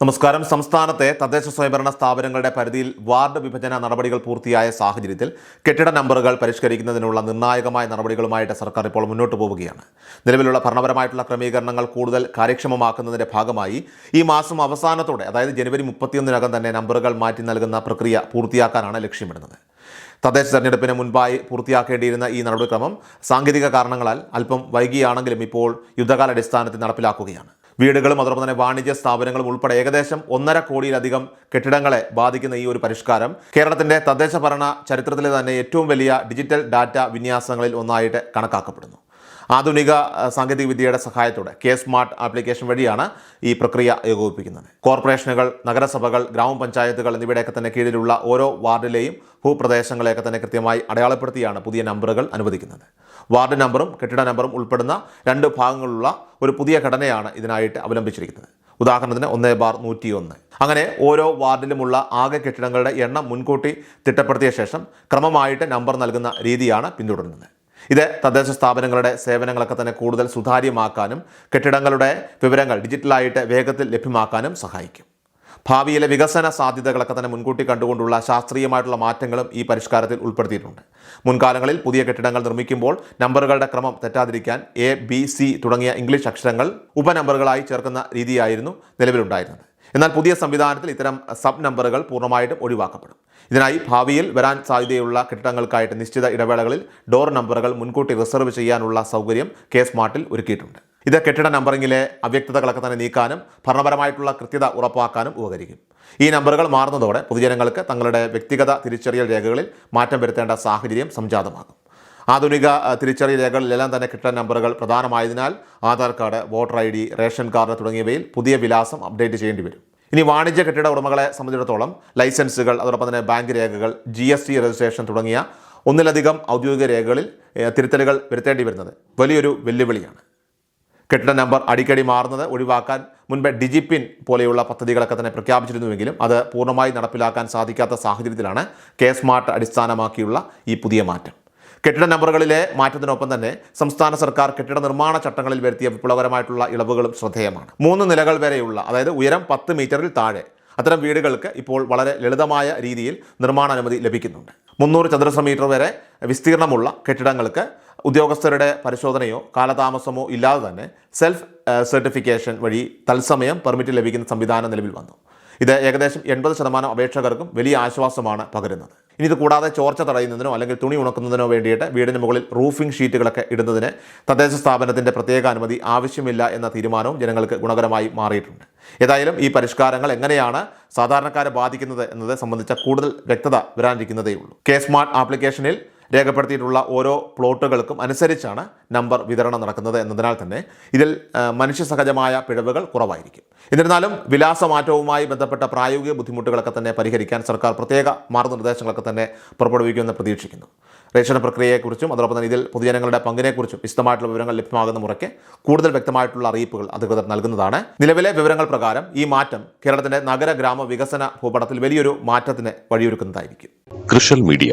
നമസ്കാരം. സംസ്ഥാനത്തെ തദ്ദേശ സ്വയംഭരണ സ്ഥാപനങ്ങളുടെ പരിധിയിൽ വാർഡ് വിഭജന നടപടികൾ പൂർത്തിയായ സാഹചര്യത്തിൽ കെട്ടിട നമ്പറുകൾ പരിഷ്കരിക്കുന്നതിനുള്ള നിർണായകമായ നടപടികളുമായിട്ട് സർക്കാർ ഇപ്പോൾ മുന്നോട്ട് പോവുകയാണ്. നിലവിലുള്ള ഭരണപരമായിട്ടുള്ള ക്രമീകരണങ്ങൾ കൂടുതൽ കാര്യക്ഷമമാക്കുന്നതിന്റെ ഭാഗമായി ഈ മാസം അവസാനത്തോടെ അതായത് ജനുവരി മുപ്പത്തിയൊന്നിനകം തന്നെ നമ്പറുകൾ മാറ്റി നൽകുന്ന പ്രക്രിയ പൂർത്തിയാക്കാനാണ് ലക്ഷ്യമിടുന്നത്. തദ്ദേശ തെരഞ്ഞെടുപ്പിന് മുൻപായി പൂർത്തിയാക്കേണ്ടിയിരുന്ന ഈ നടപടിക്രമം സാങ്കേതിക കാരണങ്ങളാൽ അല്പം വൈകിയാണെങ്കിലും ഇപ്പോൾ യുദ്ധകാലാടിസ്ഥാനത്തിൽ നടപ്പിലാക്കുകയാണ്. വീടുകളും അതോടൊപ്പം തന്നെ വാണിജ്യ സ്ഥാപനങ്ങളും ഉൾപ്പെടെ ഏകദേശം ഒന്നര കോടിയിലധികം കെട്ടിടങ്ങളെ ബാധിക്കുന്ന ഈ ഒരു പരിഷ്കാരം. കേരളത്തിന്റെ തദ്ദേശ ഭരണ ചരിത്രത്തിലെ തന്നെ ഏറ്റവും വലിയ ഡിജിറ്റൽ ഡാറ്റ വിന്യാസങ്ങളിൽ ഒന്നായിട്ട് കണക്കാക്കപ്പെടുന്നു. ആധുനിക സാങ്കേതികവിദ്യയുടെ സാങ്കേതിക വിദ്യയുടെ സഹായത്തോടെ കെ സ്മാർട്ട് ആപ്ലിക്കേഷൻ വഴിയാണ് ഈ പ്രക്രിയ ഏകോപിപ്പിക്കുന്നത്. കോർപ്പറേഷനുകൾ നഗരസഭകൾ ഗ്രാമപഞ്ചായത്തുകൾ എന്നിവയുടെയൊക്കെ തന്നെ കീഴിലുള്ള ഓരോ വാർഡിലെയും ഭൂപ്രദേശങ്ങളെയൊക്കെ തന്നെ കൃത്യമായി അടയാളപ്പെടുത്തിയാണ് പുതിയ നമ്പറുകൾ അനുവദിക്കുന്നത്. വാർഡ് നമ്പറും കെട്ടിട നമ്പറും ഉൾപ്പെടുന്ന രണ്ട് ഭാഗങ്ങളുള്ള ഒരു പുതിയ ഘടനയാണ് ഇതിനായിട്ട് അവലംബിച്ചിരിക്കുന്നത്. ഉദാഹരണത്തിന് ഒന്ന് ബാർ നൂറ്റി ഒന്ന് അങ്ങനെ ഓരോ വാർഡിലുമുള്ള ആകെ കെട്ടിടങ്ങളുടെ എണ്ണം മുൻകൂട്ടി തിട്ടപ്പെടുത്തിയ ശേഷം ക്രമമായിട്ട് നമ്പർ നൽകുന്ന രീതിയാണ് പിന്തുടരുന്നത്. ഇത് തദ്ദേശ സ്ഥാപനങ്ങളുടെ സേവനങ്ങളൊക്കെ തന്നെ കൂടുതൽ സുതാര്യമാക്കാനും കെട്ടിടങ്ങളുടെ വിവരങ്ങൾ ഡിജിറ്റലായിട്ട് വേഗത്തിൽ ലഭ്യമാക്കാനും സഹായിക്കും. ഭാവിയിലെ വികസന സാധ്യതകളൊക്കെ തന്നെ മുൻകൂട്ടി കണ്ടുകൊണ്ടുള്ള ശാസ്ത്രീയമായിട്ടുള്ള മാറ്റങ്ങളും ഈ പരിഷ്കാരത്തിൽ ഉൾപ്പെടുത്തിയിട്ടുണ്ട്. മുൻകാലങ്ങളിൽ പുതിയ കെട്ടിടങ്ങൾ നിർമ്മിക്കുമ്പോൾ നമ്പറുകളുടെ ക്രമം തെറ്റാതിരിക്കാൻ എ ബി സി തുടങ്ങിയ ഇംഗ്ലീഷ് അക്ഷരങ്ങൾ ഉപനമ്പറുകളായി ചേർക്കുന്ന രീതിയായിരുന്നു നിലവിലുണ്ടായിരുന്നത്. എന്നാൽ പുതിയ സംവിധാനത്തിൽ ഇത്തരം സബ് നമ്പറുകൾ പൂർണമായിട്ടും ഒഴിവാക്കപ്പെടും. ഇതിനായി ഭാവിയിൽ വരാൻ സാധ്യതയുള്ള കെട്ടിടങ്ങൾക്കായിട്ട് നിശ്ചിത ഇടവേളകളിൽ ഡോർ നമ്പറുകൾ മുൻകൂട്ടി റിസർവ് ചെയ്യാനുള്ള സൗകര്യം കെ സ്മാർട്ടിൽ ഒരുക്കിയിട്ടുണ്ട്. ഇത് കെട്ടിട നമ്പറിങ്ങിലെ അവ്യക്തതകളൊക്കെ തന്നെ നീക്കാനും ഭരണപരമായിട്ടുള്ള കൃത്യത ഉറപ്പാക്കാനും ഉപകരിക്കും. ഈ നമ്പറുകൾ മാറുന്നതോടെ പൊതുജനങ്ങൾക്ക് തങ്ങളുടെ വ്യക്തിഗത തിരിച്ചറിയൽ രേഖകളിൽ മാറ്റം വരുത്തേണ്ട സാഹചര്യം സംജാതമാകും. ആധുനിക തിരിച്ചറിയൽ രേഖകളിലെല്ലാം തന്നെ കിട്ടാൻ നമ്പറുകൾ പ്രധാനമായതിനാൽ Aadhaar card voter I D ration card തുടങ്ങിയവയിൽ പുതിയ വിലാസം അപ്ഡേറ്റ് ചെയ്യേണ്ടി വരും. ഇനി വാണിജ്യ കെട്ടിട ഉടമകളെ സംബന്ധിച്ചിടത്തോളം ലൈസൻസുകൾ അതോടൊപ്പം തന്നെ ബാങ്ക് രേഖകൾ ജി എസ് ടി രജിസ്ട്രേഷൻ തുടങ്ങിയ ഒന്നിലധികം ഔദ്യോഗിക രേഖകളിൽ തിരുത്തലുകൾ വരുത്തേണ്ടി വരുന്നത് വലിയൊരു വെല്ലുവിളിയാണ്. കെട്ടിട നമ്പർ അടിക്കടി മാറുന്നത് ഒഴിവാക്കാൻ മുൻപ് ഡിജിപിൻ പോലെയുള്ള പദ്ധതികളൊക്കെ തന്നെ പ്രഖ്യാപിച്ചിരുന്നുവെങ്കിലും അത് പൂർണമായി നടപ്പിലാക്കാൻ സാധിക്കാത്ത സാഹചര്യത്തിലാണ് കെ സ്മാർട്ട് അടിസ്ഥാനമാക്കിയുള്ള ഈ പുതിയ മാറ്റം. കെട്ടിട നമ്പറുകളിലെ മാറ്റത്തിനൊപ്പം തന്നെ സംസ്ഥാന സർക്കാർ കെട്ടിട നിർമ്മാണ ചട്ടങ്ങളിൽ വരുത്തിയ വിപ്ലവകരമായിട്ടുള്ള ഇളവുകളും ശ്രദ്ധേയമാണ്. മൂന്ന് നിലകൾ വരെയുള്ള അതായത് ഉയരം പത്ത് മീറ്ററിൽ താഴെ അത്തരം വീടുകൾക്ക് ഇപ്പോൾ വളരെ ലളിതമായ രീതിയിൽ നിർമ്മാണ അനുമതി ലഭിക്കുന്നുണ്ട്. മുന്നൂറ് ചതുരശ്ര മീറ്റർ വരെ വിസ്തീർണമുള്ള കെട്ടിടങ്ങൾക്ക് ഉദ്യോഗസ്ഥരുടെ പരിശോധനയോ കാലതാമസമോ ഇല്ലാതെ തന്നെ സെൽഫ് സർട്ടിഫിക്കേഷൻ വഴി തത്സമയം പെർമിറ്റ് ലഭിക്കുന്ന സംവിധാനം നിലവിൽ വന്നു. ഇത് ഏകദേശം എൺപത് ശതമാനം അപേക്ഷകർക്കും വലിയ ആശ്വാസമാണ് പകരുന്നത്. ഇനി ഇത് കൂടാതെ ചോർച്ച തടയുന്നതിനോ അല്ലെങ്കിൽ തുണി ഉണക്കുന്നതിനോ വേണ്ടിയിട്ട് വീടിന് മുകളിൽ റൂഫിംഗ് ഷീറ്റുകളൊക്കെ ഇടുന്നതിന് തദ്ദേശ സ്ഥാപനത്തിന്റെ പ്രത്യേക അനുമതി ആവശ്യമില്ല എന്ന തീരുമാനവും ജനങ്ങൾക്ക് ഗുണകരമായി മാറിയിട്ടുണ്ട്. ഏതായാലും ഈ പരിഷ്കാരങ്ങൾ എങ്ങനെയാണ് സാധാരണക്കാരെ ബാധിക്കുന്നത് എന്നത് സംബന്ധിച്ച കൂടുതൽ വ്യക്തത വരാനിരിക്കുന്നതേ ഉള്ളൂ കെ സ്മാർട്ട് ആപ്ലിക്കേഷനിൽ രേഖപ്പെടുത്തിയിട്ടുള്ള ഓരോ പ്ലോട്ടുകൾക്കും അനുസരിച്ചാണ് നമ്പർ വിതരണം നടക്കുന്നത് എന്നതിനാൽ തന്നെ ഇതിൽ മനുഷ്യ മനുഷ്യസഹജമായ പിഴവുകൾ കുറവായിരിക്കും. എന്നിരുന്നാലും വിലാസമാറ്റവുമായി ബന്ധപ്പെട്ട പ്രായോഗിക ബുദ്ധിമുട്ടുകളൊക്കെ തന്നെ പരിഹരിക്കാൻ സർക്കാർ പ്രത്യേക മാർഗനിർദ്ദേശങ്ങളൊക്കെ തന്നെ പുറപ്പെടുവിക്കുമെന്ന് പ്രതീക്ഷിക്കുന്നു. റേഷൻ പ്രക്രിയയെക്കുറിച്ചും അതോടൊപ്പം തന്നെ ഇതിൽ പൊതുജനങ്ങളുടെ പങ്കിനെക്കുറിച്ചും വിശദമായിട്ടുള്ള വിവരങ്ങൾ ലഭ്യമാകുന്ന മുറയ്ക്ക് കൂടുതൽ വ്യക്തമായിട്ടുള്ള അറിയിപ്പുകൾ അധികൃതർ നൽകുന്നതാണ്. നിലവിലെ വിവരങ്ങൾ പ്രകാരം ഈ മാറ്റം കേരളത്തിന്റെ നഗര ഗ്രാമ വികസന ഭൂപടത്തിൽ വലിയൊരു മാറ്റത്തിന് വഴിയൊരുക്കുന്നതായിരിക്കും. കൃഷൽ മീഡിയ